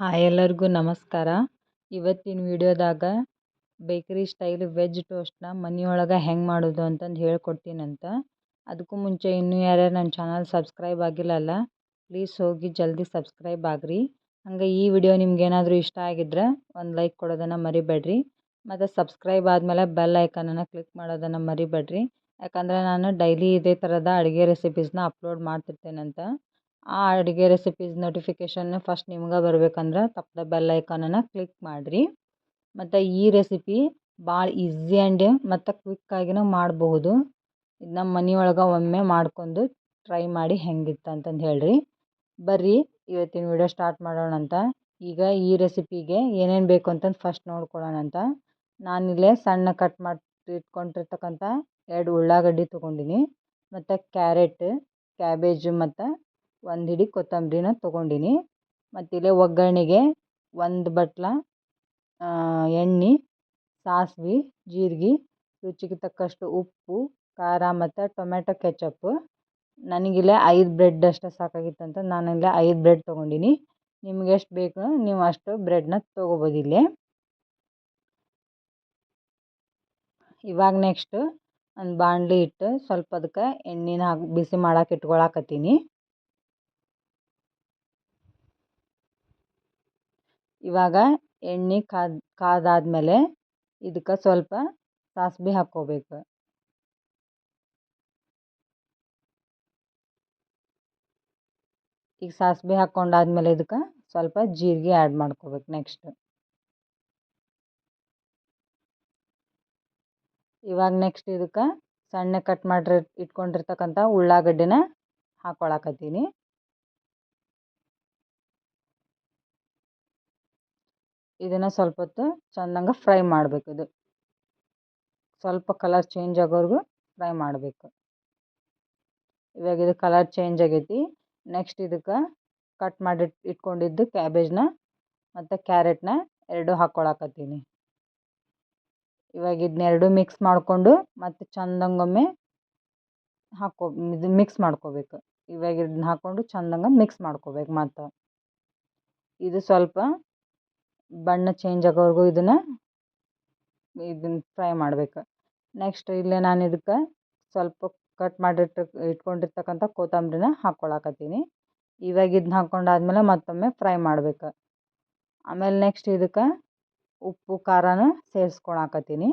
Hi ಎಲ್ಲರಿಗೂ ನಮಸ್ಕಾರ. ಇವತ್ತಿನ ವಿಡಿಯೋದಾಗ ಬೇಕರಿ ಸ್ಟೈಲ್ ವೆಜ್ ಟೋಸ್ಟ್ನ ಮನೆಯೊಳಗೆ ಹೆಂಗೆ ಮಾಡೋದು ಅಂತಂದು ಹೇಳ್ಕೊಡ್ತೀನಂತ. ಅದಕ್ಕೂ ಮುಂಚೆ ಇನ್ನೂ ಯಾರ್ಯಾರು ನನ್ನ ಚಾನಲ್ ಸಬ್ಸ್ಕ್ರೈಬ್ ಆಗಿಲ್ಲಲ್ಲ, ಪ್ಲೀಸ್ ಹೋಗಿ ಜಲ್ದಿ ಸಬ್ಸ್ಕ್ರೈಬ್ ಆಗ್ರಿ. ಹಂಗೆ ಈ ವಿಡಿಯೋ ನಿಮ್ಗೇನಾದರೂ ಇಷ್ಟ ಆಗಿದ್ರೆ ಒಂದು ಲೈಕ್ ಕೊಡೋದನ್ನು ಮರಿಬೇಡ್ರಿ. ಮತ್ತು ಸಬ್ಸ್ಕ್ರೈಬ್ ಆದಮೇಲೆ ಬೆಲ್ ಐಕನನ್ನು ಕ್ಲಿಕ್ ಮಾಡೋದನ್ನು ಮರಿಬೇಡ್ರಿ. ಯಾಕಂದರೆ ನಾನು ಡೈಲಿ ಇದೇ ಥರದ ಅಡುಗೆ ರೆಸಿಪೀಸ್ನ ಅಪ್ಲೋಡ್ ಮಾಡ್ತಿರ್ತೇನಂತ. ಆ ಅಡುಗೆ ರೆಸಿಪೀಸ್ ನೋಟಿಫಿಕೇಷನ್ ಫಸ್ಟ್ ನಿಮ್ಗೆ ಬರ್ಬೇಕಂದ್ರೆ ತಪ್ಪದೆ ಬೆಲ್ ಐಕಾನನ್ನು ಕ್ಲಿಕ್ ಮಾಡಿರಿ. ಮತ್ತು ಈ ರೆಸಿಪಿ ಭಾಳ ಈಸಿ ಆ್ಯಂಡ್ ಮತ್ತು ಕ್ವಿಕ್ಕಾಗಿನೂ ಮಾಡಬಹುದು. ಇದು ನಮ್ಮ ಮನೆಯೊಳಗೆ ಒಮ್ಮೆ ಮಾಡ್ಕೊಂಡು ಟ್ರೈ ಮಾಡಿ ಹೆಂಗಿತ್ತು ಅಂತಂದು ಹೇಳಿರಿ. ಬರ್ರಿ, ಇವತ್ತಿನ ವಿಡಿಯೋ ಸ್ಟಾರ್ಟ್ ಮಾಡೋಣಂತ ಈಗ ಈ ರೆಸಿಪಿಗೆ ಏನೇನು ಬೇಕು ಅಂತಂದು ಫಸ್ಟ್ ನೋಡ್ಕೊಳ್ಳೋಣಂತ ನಾನಿಲ್ಲೇ ಸಣ್ಣ ಕಟ್ ಮಾಡಿ ಇಟ್ಕೊಂಡಿರ್ತಕ್ಕಂಥ ಎರಡು ಉಳ್ಳಾಗಡ್ಡಿ ತೊಗೊಂಡೀನಿ. ಮತ್ತು ಕ್ಯಾರೆಟ್ ಕ್ಯಾಬೇಜು ಮತ್ತು ಒಂದು ಹಿಡಿ ಕೊತ್ತಂಬರಿನ ತೊಗೊಂಡೀನಿ. ಮತ್ತು ಇಲ್ಲೇ ಒಗ್ಗರಣೆಗೆ ಒಂದು ಬಟ್ಲ ಎಣ್ಣೆ, ಸಾಸ್ವೆ, ಜೀರಿಗೆ, ರುಚಿಗೆ ತಕ್ಕಷ್ಟು ಉಪ್ಪು, ಖಾರ ಮತ್ತು ಟೊಮೆಟೊ ಕೆಚಪ್. ನನಗಿಲ್ಲೇ ಐದು ಬ್ರೆಡ್ ಅಷ್ಟೇ ಸಾಕಾಗಿತ್ತಂತ ಇಲ್ಲೇ ಐದು ಬ್ರೆಡ್ ತೊಗೊಂಡೀನಿ. ನಿಮ್ಗೆ ಎಷ್ಟು ಬೇಕು ನೀವು ಅಷ್ಟು ಬ್ರೆಡ್ನ ತೊಗೋಬೋದು ಇಲ್ಲಿ. ಇವಾಗ ನೆಕ್ಸ್ಟ್ ಒಂದು ಬಾಣಲಿ ಇಟ್ಟು ಸ್ವಲ್ಪ ಅದಕ್ಕೆ ಎಣ್ಣೆನ ಹಾಕಿ ಬಿಸಿ ಮಾಡಕ್ಕೆ ಇಟ್ಕೊಳಕತ್ತೀನಿ. ಇವಾಗ ಎಣ್ಣೆ ಕಾದ್, ಕಾದಾದ್ಮೇಲೆ ಇದಕ್ಕೆ ಸ್ವಲ್ಪ ಸಾಸ್ವೆ ಹಾಕ್ಕೋಬೇಕು. ಈಗ ಸಾಸ್ವೆ ಹಾಕ್ಕೊಂಡಾದ್ಮೇಲೆ ಇದಕ್ಕೆ ಸ್ವಲ್ಪ ಜೀರಿಗೆ ಆ್ಯಡ್ ಮಾಡ್ಕೋಬೇಕು ನೆಕ್ಸ್ಟ್. ಇವಾಗ ನೆಕ್ಸ್ಟ್ ಇದಕ್ಕೆ ಸಣ್ಣ ಕಟ್ ಮಾಡಿ ಇಟ್ಕೊಂಡಿರ್ತಕ್ಕಂಥ ಉಳ್ಳಾಗಡ್ಡಿನ ಹಾಕ್ಕೊಳಕತ್ತೀನಿ ಇದನ್ನು ಸ್ವಲ್ಪ ಹೊತ್ತು ಚೆಂದಂಗೆ ಫ್ರೈ ಮಾಡಬೇಕು ಇದು. ಸ್ವಲ್ಪ ಕಲರ್ ಚೇಂಜ್ ಆಗೋವರೆಗೂ ಫ್ರೈ ಮಾಡಬೇಕು. ಇವಾಗ ಇದು ಕಲರ್ ಚೇಂಜ್ ಆಗೈತಿ. ನೆಕ್ಸ್ಟ್ ಇದಕ್ಕೆ ಕಟ್ ಮಾಡಿ ಇಟ್ಕೊಂಡಿದ್ದು ಕ್ಯಾಬೇಜ್ನ ಮತ್ತು ಕ್ಯಾರೆಟ್ನ ಎರಡು ಹಾಕ್ಕೊಳಕತ್ತೀನಿ ಇವಾಗ ಇದನ್ನೆರಡು ಮಿಕ್ಸ್ ಮಾಡಿಕೊಂಡು ಮತ್ತು ಚಂದಂಗೊಮ್ಮೆ ಹಾಕೋ, ಇದು ಮಿಕ್ಸ್ ಮಾಡ್ಕೋಬೇಕು. ಇವಾಗ ಇದನ್ನ ಹಾಕ್ಕೊಂಡು ಚಂದಂಗ ಮಿಕ್ಸ್ ಮಾಡ್ಕೋಬೇಕು ಮತ್ತು ಇದು ಸ್ವಲ್ಪ ಬಣ್ಣ ಚೇಂಜ್ ಆಗೋವರೆಗೂ ಇದನ್ನು ಇದನ್ನು ಫ್ರೈ ಮಾಡ್ಬೇಕು. ನೆಕ್ಸ್ಟ್ ಇಲ್ಲೇ ನಾನು ಇದಕ್ಕೆ ಸ್ವಲ್ಪ ಕಟ್ ಮಾಡಿಟ್ಟು, ಇಟ್ಕೊಂಡಿರ್ತಕ್ಕಂಥ ಕೊತ್ತಂಬರಿನ ಹಾಕ್ಕೊಳಕತ್ತೀನಿ ಇವಾಗ ಇದನ್ನ ಹಾಕ್ಕೊಂಡಾದ್ಮೇಲೆ ಮತ್ತೊಮ್ಮೆ ಫ್ರೈ ಮಾಡ್ಬೇಕು. ಆಮೇಲೆ ನೆಕ್ಸ್ಟ್ ಇದಕ್ಕೆ ಉಪ್ಪು, ಖಾರನ ಸೇರಿಸ್ಕೊಳಕತ್ತೀನಿ.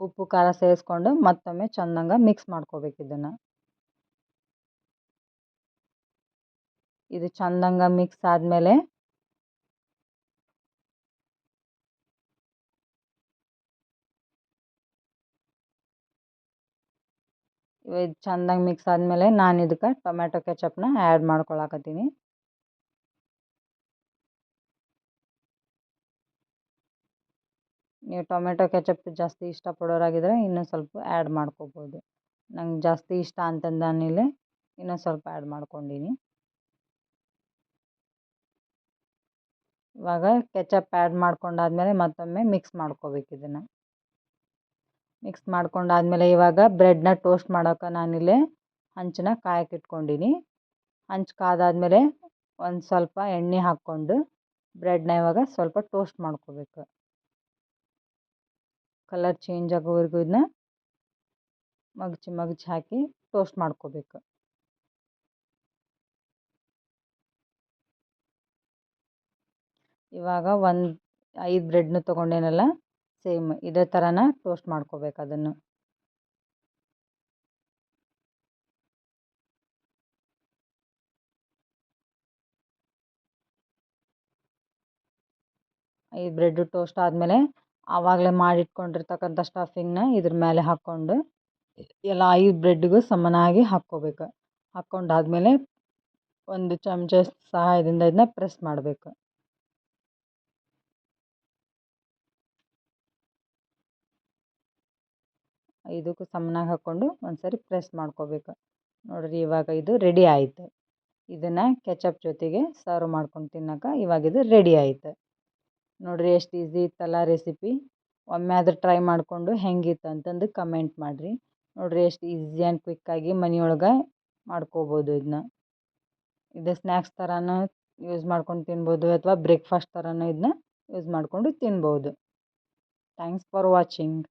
ಉಪ್ಪು, ಖಾರ ಸೇರಿಸ್ಕೊಂಡು ಮತ್ತೊಮ್ಮೆ ಚೆಂದಂಗೆ ಮಿಕ್ಸ್ ಮಾಡ್ಕೋಬೇಕು ಇದನ್ನು. ಇದು ಚೆಂದಂಗೆ ಮಿಕ್ಸ್ ಆದಮೇಲೆ ಇದು ಚೆಂದಾಗಿ ಮಿಕ್ಸ್ ಆದಮೇಲೆ ನಾನು ಇದಕ್ಕೆ ಟೊಮ್ಯಾಟೊ ಕೆಚಪ್ನ ಆ್ಯಡ್ ಮಾಡ್ಕೊಳಕತ್ತೀನಿ. ನೀವು ಟೊಮೆಟೊ ಕೆಚಪ್ ಜಾಸ್ತಿ ಇಷ್ಟಪಡೋರಾಗಿದ್ದರೆ ಇನ್ನೂ ಸ್ವಲ್ಪ ಆ್ಯಡ್ ಮಾಡ್ಕೋಬೋದು. ನಂಗೆ ಜಾಸ್ತಿ ಇಷ್ಟ ಅಂತಂದು ಇನ್ನೂ ಸ್ವಲ್ಪ ಆ್ಯಡ್ ಮಾಡ್ಕೊಂಡೀನಿ. ಇವಾಗ ಕೆಚಪ್ ಆ್ಯಡ್ ಮಾಡ್ಕೊಂಡಾದ್ಮೇಲೆ ಮತ್ತೊಮ್ಮೆ ಮಿಕ್ಸ್ ಮಾಡ್ಕೋಬೇಕು ಇದನ್ನು. ಮಿಕ್ಸ್ ಮಾಡ್ಕೊಂಡಾದ್ಮೇಲೆ ಇವಾಗ ಬ್ರೆಡ್ನ ಟೋಸ್ಟ್ ಮಾಡೋಕೆ ನಾನಿಲ್ಲಿ ಹಂಚನ್ನ ಕಾಯಕ್ಕೆ ಇಟ್ಕೊಂಡೀನಿ ಹಂಚು ಕಾದಾದ್ಮೇಲೆ ಒಂದು ಸ್ವಲ್ಪ ಎಣ್ಣೆ ಹಾಕ್ಕೊಂಡು ಬ್ರೆಡ್ನ ಇವಾಗ ಸ್ವಲ್ಪ ಟೋಸ್ಟ್ ಮಾಡ್ಕೋಬೇಕು. ಕಲರ್ ಚೇಂಜ್ ಆಗೋವರೆಗೂ ಇದನ್ನ ಮಗ್ಚಿ ಮಗ್ಚಿ ಹಾಕಿ ಟೋಸ್ಟ್ ಮಾಡ್ಕೋಬೇಕು. ಇವಾಗ ಒಂದು ಐದು ಬ್ರೆಡ್ನ ತೊಗೊಂಡೇನಲ್ಲ ಸೇಮ್ ಇದೇ ಥರನೇ ಟೋಸ್ಟ್ ಮಾಡ್ಕೋಬೇಕು ಅದನ್ನು. ಈ ಬ್ರೆಡ್ ಟೋಸ್ಟ್ ಆದಮೇಲೆ ಆವಾಗಲೇ ಮಾಡಿಟ್ಕೊಂಡಿರ್ತಕ್ಕಂಥ ಸ್ಟಫಿಂಗ್ನ ಇದ್ರ ಮೇಲೆ ಹಾಕ್ಕೊಂಡು ಎಲ್ಲ ಐದು ಬ್ರೆಡ್ಗೂ ಸಮನಾಗಿ ಹಾಕ್ಕೋಬೇಕು. ಹಾಕ್ಕೊಂಡಾದ್ಮೇಲೆ ಒಂದು ಚಮಚ ಸಹಾಯದಿಂದ ಇದನ್ನ ಪ್ರೆಸ್ ಮಾಡಬೇಕು. ಇದಕ್ಕೂ ಸಮನಾಗಿ ಹಾಕ್ಕೊಂಡು ಒಂದು ಸರಿ ಪ್ರೆಸ್ ಮಾಡ್ಕೋಬೇಕು. ನೋಡಿರಿ ಇವಾಗ ಇದು ರೆಡಿ ಆಯಿತು. ಇದನ್ನು ಕೆಚಪ್ ಜೊತೆಗೆ ಸರ್ವ್ ಮಾಡ್ಕೊಂಡು ತಿನ್ನೋಕೆ ಇವಾಗ ಇದು ರೆಡಿ ಆಯಿತು. ನೋಡಿರಿ ಎಷ್ಟು ಈಸಿ ಇತ್ತಲ್ಲ ರೆಸಿಪಿ. ಒಮ್ಮೆ ಆದರೂ ಟ್ರೈ ಮಾಡಿಕೊಂಡು ಹೆಂಗಿತ್ತು ಅಂತಂದು ಕಮೆಂಟ್ ಮಾಡಿರಿ. ನೋಡಿರಿ ಎಷ್ಟು ಈಸಿ ಆ್ಯಂಡ್ ಕ್ವಿಕ್ಕಾಗಿ ಮನೆಯೊಳಗೆ ಮಾಡ್ಕೋಬೋದು ಇದನ್ನ ಇದು ಸ್ನ್ಯಾಕ್ಸ್ ಥರನೂ ಯೂಸ್ ಮಾಡ್ಕೊಂಡು ತಿನ್ಬೋದು ಅಥವಾ ಬ್ರೇಕ್ಫಾಸ್ಟ್ ಥರನೂ ಇದನ್ನ ಯೂಸ್ ಮಾಡಿಕೊಂಡು ತಿನ್ಬೋದು. Thanks for watching.